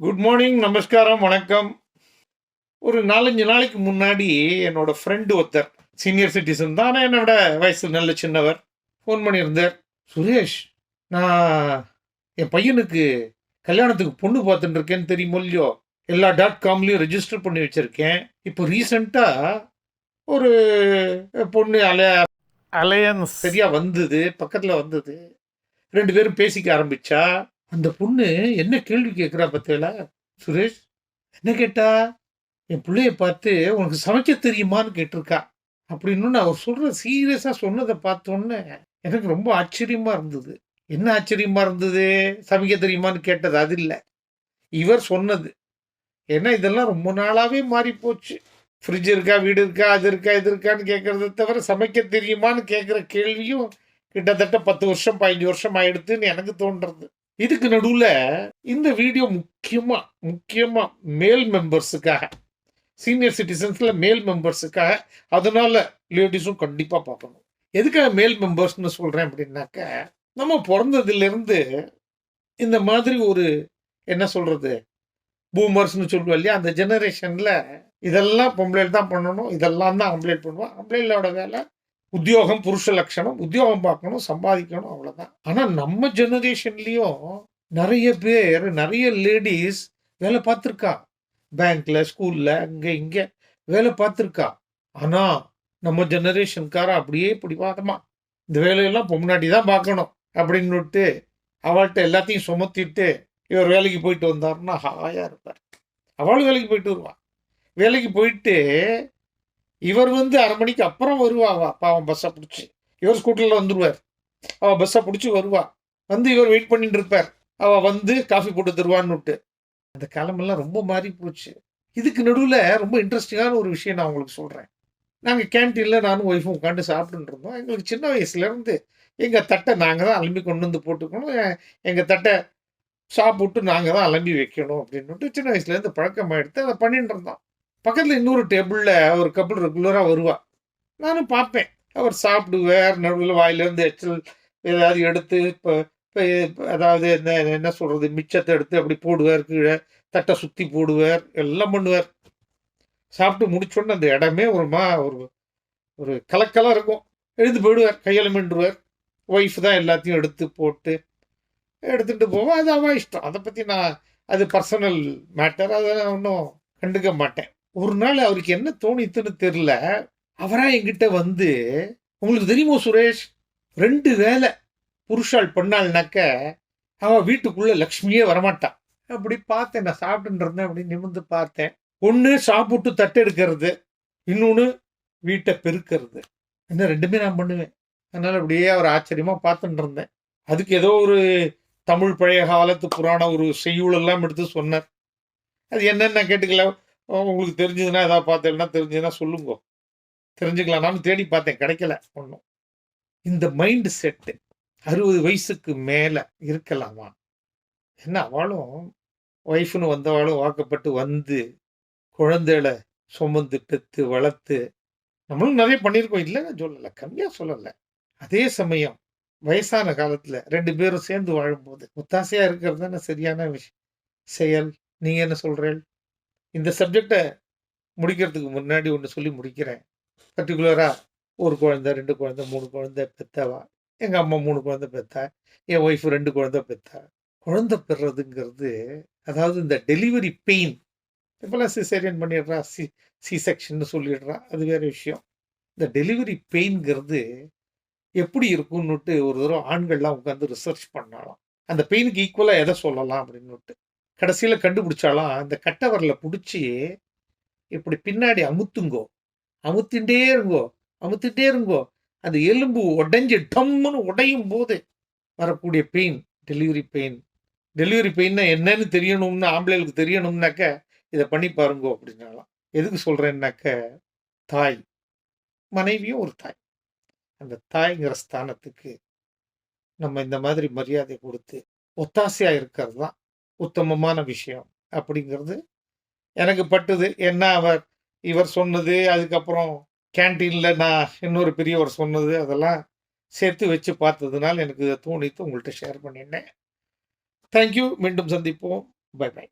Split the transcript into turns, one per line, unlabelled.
Good morning நமஸ்காரம் வணக்கம். ஒரு நாலஞ்சு நாளைக்கு முன்னாடி என்னோட ஃப்ரெண்டு ஒருத்தர் சீனியர் சிட்டிசன் தான். ஆனா என்னோட வயசு நல்ல சின்னவர். ஃபோன் பண்ணியிருந்தார். சுரேஷ் நான் என் பையனுக்கு கல்யாணத்துக்கு பொண்ணு பார்த்துட்டு இருக்கேன்னு தெரியுமோ இல்லையோ எல்லா டாட் காம்லையும் ரெஜிஸ்டர் பண்ணி வச்சுருக்கேன். இப்போ ரீசண்டாக ஒரு பொண்ணு அல
அலையன்ஸ்
சரியா வந்தது பக்கத்துல வந்தது. ரெண்டு பேரும் பேசிக்க ஆரம்பிச்சா அந்த பொண்ணு என்ன கேள்வி கேட்குறா பார்த்தீங்களா சுரேஷ் என்ன கேட்டா? என் பிள்ளைய பார்த்து உனக்கு சமைக்க தெரியுமான்னு கேட்டிருக்கா. அப்படின்னு அவர் சொல்கிற சீரியஸாக சொன்னதை பார்த்தோன்னே எனக்கு ரொம்ப ஆச்சரியமாக இருந்தது. என்ன ஆச்சரியமாக இருந்தது? சமைக்க தெரியுமான்னு கேட்டது அது இல்லை. இவர் சொன்னது. ஏன்னா இதெல்லாம் ரொம்ப நாளாகவே மாறி போச்சு ஃப்ரிட்ஜ் இருக்கா வீடு இருக்கா அது இருக்கா இது இருக்கான்னு கேட்குறத தவிர சமைக்க தெரியுமான்னு கேட்குற கேள்வியும் கிட்டத்தட்ட பத்து வருஷம் பதினஞ்சு வருஷம் ஆயிடுத்துன்னு எனக்கு தோன்றுறது. இதுக்கு நடுவில் இந்த வீடியோ முக்கியமாக முக்கியமாக மேல் மெம்பர்ஸுக்காக சீனியர் சிட்டிசன்ஸில் மேல் மெம்பர்ஸுக்காக அதனால் லேடிஸும் கண்டிப்பாக பார்க்கணும். எதுக்காக மேல் மெம்பர்ஸ்னு சொல்கிறேன் அப்படின்னாக்க நம்ம பிறந்ததுலேருந்து இந்த மாதிரி ஒரு என்ன சொல்கிறது பூமர்ஸ்னு சொல்லுவோம் இல்லையா அந்த ஜெனரேஷனில் இதெல்லாம் பொம்பளை தான் பண்ணணும் இதெல்லாம் தான் ஆம்பளைட் பண்ணுவோம். ஆம்பளைகளோட வேலை உத்தியோகம் புருஷ லட்சணம் உத்தியோகம் பார்க்கணும் சம்பாதிக்கணும் அவ்வளோதான் ஆனால் நம்ம ஜெனரேஷன்லேயும் நிறைய பேர் நிறைய லேடிஸ் வேலை பார்த்துருக்கா. பேங்க்ல ஸ்கூல்ல அங்கே இங்கே வேலை பார்த்துருக்கா. ஆனால் நம்ம ஜெனரேஷன்கார அப்படியே பிடிவாதமா. இந்த வேலையெல்லாம் பொம்னாட்டி தான் பார்க்கணும் அப்படின்னுட்டு அவள்கிட்ட எல்லாத்தையும் சுமத்திட்டு இவர் வேலைக்கு போயிட்டு வந்தாருன்னா ஹாயாக இருப்பார். அவளும் வேலைக்கு போயிட்டு வருவான் வேலைக்கு போயிட்டு இவர் வந்து அரை மணிக்கு அப்புறம் வருவா அவ பாவம் பஸ்ஸை பிடிச்சி. இவர் ஸ்கூட்டரில் வந்துடுவார் அவள் பஸ்ஸை பிடிச்சி வருவா வந்து இவர் வெயிட் பண்ணிட்டு இருப்பார். அவள் வந்து காஃபி போட்டு தருவான்னு விட்டு. அந்த காலமெல்லாம் ரொம்ப மாறி போச்சு. இதுக்கு நடுவில் ரொம்ப இன்ட்ரெஸ்டிங்கான ஒரு விஷயம் நான் உங்களுக்கு சொல்கிறேன் நாங்கள் கேன்டீனில் நானும் ஒய்ஃபும் உட்காந்து சாப்பிட்டுட்டு இருந்தோம். எங்களுக்கு சின்ன வயசுலேருந்து எங்கள் தட்டை நாங்கள் தான் அலம்பி கொண்டு வந்து போட்டுக்கணும். எங்கள் தட்டை சாப்பிட்டு நாங்கள் தான் அலம்பி வைக்கணும் அப்படின்னுட்டு சின்ன வயசுலேருந்து பழக்கமாகிடுத்து அதை பண்ணிட்டு இருந்தோம். பக்கத்தில் இன்னொரு டேபிளில் ஒரு கப்பல் ரெகுலராக வருவாள் நானும் பார்ப்பேன். அவர் சாப்பிடுவார் நடுவில் வாயிலேருந்து எச்சல் ஏதாவது எடுத்து இப்போ இப்போ அதாவது என்ன என்ன சொல்கிறது மிச்சத்தை எடுத்து அப்படி போடுவார் கீழே தட்டை சுற்றி போடுவார் எல்லாம் பண்ணுவார். சாப்பிட்டு முடிச்சோடனே அந்த இடமே ஒரு மா ஒரு ஒரு கலக்கலாக இருக்கும். எழுந்து போயிடுவார் கையில் மின்றுவார் ஒய்ஃப் தான் எல்லாத்தையும் எடுத்து போட்டு எடுத்துகிட்டு போவோம். அது அவன் இஷ்டம். அதை பற்றி நான் அது பர்சனல் மேட்டர் அதை ஒன்றும் கண்டுக்க மாட்டேன். ஒரு நாள் அவருக்கு என்ன தோணித்துன்னு தெரில அவரா என்கிட்ட வந்து உங்களுக்கு தெரியுமோ சுரேஷ் ரெண்டு வேலை புருஷால் பண்ணாள்னாக்க அவன் வீட்டுக்குள்ள லக்ஷ்மியே வரமாட்டான். அப்படி பார்த்தேன் நான் சாப்பிட்டுட்டு இருந்தேன் அப்படி நிமிர்ந்து பார்த்தேன். ஒன்று சாப்பிட்டு தட்டு எடுக்கிறது இன்னொன்று வீட்டை பெருக்கிறது. என்ன ரெண்டுமே நான் பண்ணுவேன். அதனால் அப்படியே அவர் ஆச்சரியமாக பார்த்துட்டு இருந்தேன். அதுக்கு ஏதோ ஒரு தமிழ் பழைய காலத்து புராண ஒரு செய்யுள் எல்லாம் எடுத்து சொன்னார். அது என்னன்னு கேட்டுக்கல. உங்களுக்கு தெரிஞ்சதுன்னா ஏதாவது பார்த்தேன்னா தெரிஞ்சதுன்னா சொல்லுங்க. தெரிஞ்சுக்கலாம் நானும் தேடி பார்த்தேன். கிடைக்கல ஒன்றும் இந்த மைண்ட் செட்டு அறுபது வயசுக்கு மேலே இருக்கலாமா? என்ன அவளும் ஒய்ஃப்னு வந்தவாளும் வாக்கப்பட்டு வந்து குழந்தைகளை சுமந்து பெற்று வளர்த்து நம்மளும் நிறைய பண்ணியிருக்கோம். இல்லைன்னு சொல்லலை. கம்மியாக சொல்லலை. அதே சமயம் வயசான காலத்தில் ரெண்டு பேரும் சேர்ந்து வாழும்போது ஒத்தாசையாக இருக்கிறது தானே சரியான விஷயம். செயல் நீங்கள் என்ன சொல்கிறேன் இந்த சப்ஜெக்டை முடிக்கிறதுக்கு முன்னாடி ஒன்று சொல்லி முடிக்கிறேன். பர்டிகுலராக ஒரு குழந்தை ரெண்டு குழந்தை மூணு குழந்தை பெத்தவா? எங்கள் அம்மா மூணு குழந்தை பெத்தா? என் ஒய்ஃப் ரெண்டு குழந்தை பெத்தா? குழந்தை பெறுறதுங்கிறது அதாவது இந்த டெலிவரி பெயின் இப்போல்லாம் சிசேரியன் பண்ணிடுறா சி சி செக்ஷன் சொல்லிடுறா அது வேற விஷயம். இந்த டெலிவரி பெயின்ங்கிறது எப்படி இருக்கும்னுட்டு ஒரு தடவை ஆண்கள்லாம் உட்காந்து ரிசர்ச் பண்ணாலும். அந்த பெயினுக்கு ஈக்குவலாக எதை சொல்லலாம் அப்படின்னுட்டு. கடைசியில் கண்டுபிடிச்சாலாம் அந்த கட்டவரில் பிடிச்சி இப்படி பின்னாடி அமுத்துங்கோ. அமுத்தின்றே இருங்கோ. அமுத்திட்டே இருங்கோ. அந்த எலும்பு உடைஞ்சு டம்முன்னு உடையும் போது வரக்கூடிய பெயின் டெலிவரி பெயின் டெலிவரி பெயின்னா என்னன்னு தெரியணும்னு ஆம்பளைகளுக்கு தெரியணும்னாக்க இதை பண்ணி பாருங்கோ அப்படின்னாலாம். எதுக்கு சொல்கிறேன்னாக்க தாய். மனைவியும் ஒரு தாய். அந்த தாய்ங்கிற ஸ்தானத்துக்கு நம்ம இந்த மாதிரி மரியாதை கொடுத்து ஒத்தாசையாக இருக்கிறது தான் உத்தமமான விஷயம் அப்படிங்கிறது எனக்கு பட்டுது. என்ன அவர் இவர் சொன்னது அதுக்கப்புறம் கேன்டீனில் நான் இன்னொரு பெரியவர் சொன்னது அதெல்லாம் சேர்த்து வச்சு பார்த்ததுனால எனக்கு இதை தோணித்து உங்கள்கிட்ட ஷேர் பண்ணினேன். தேங்க்யூ மீண்டும் சந்திப்போம். By by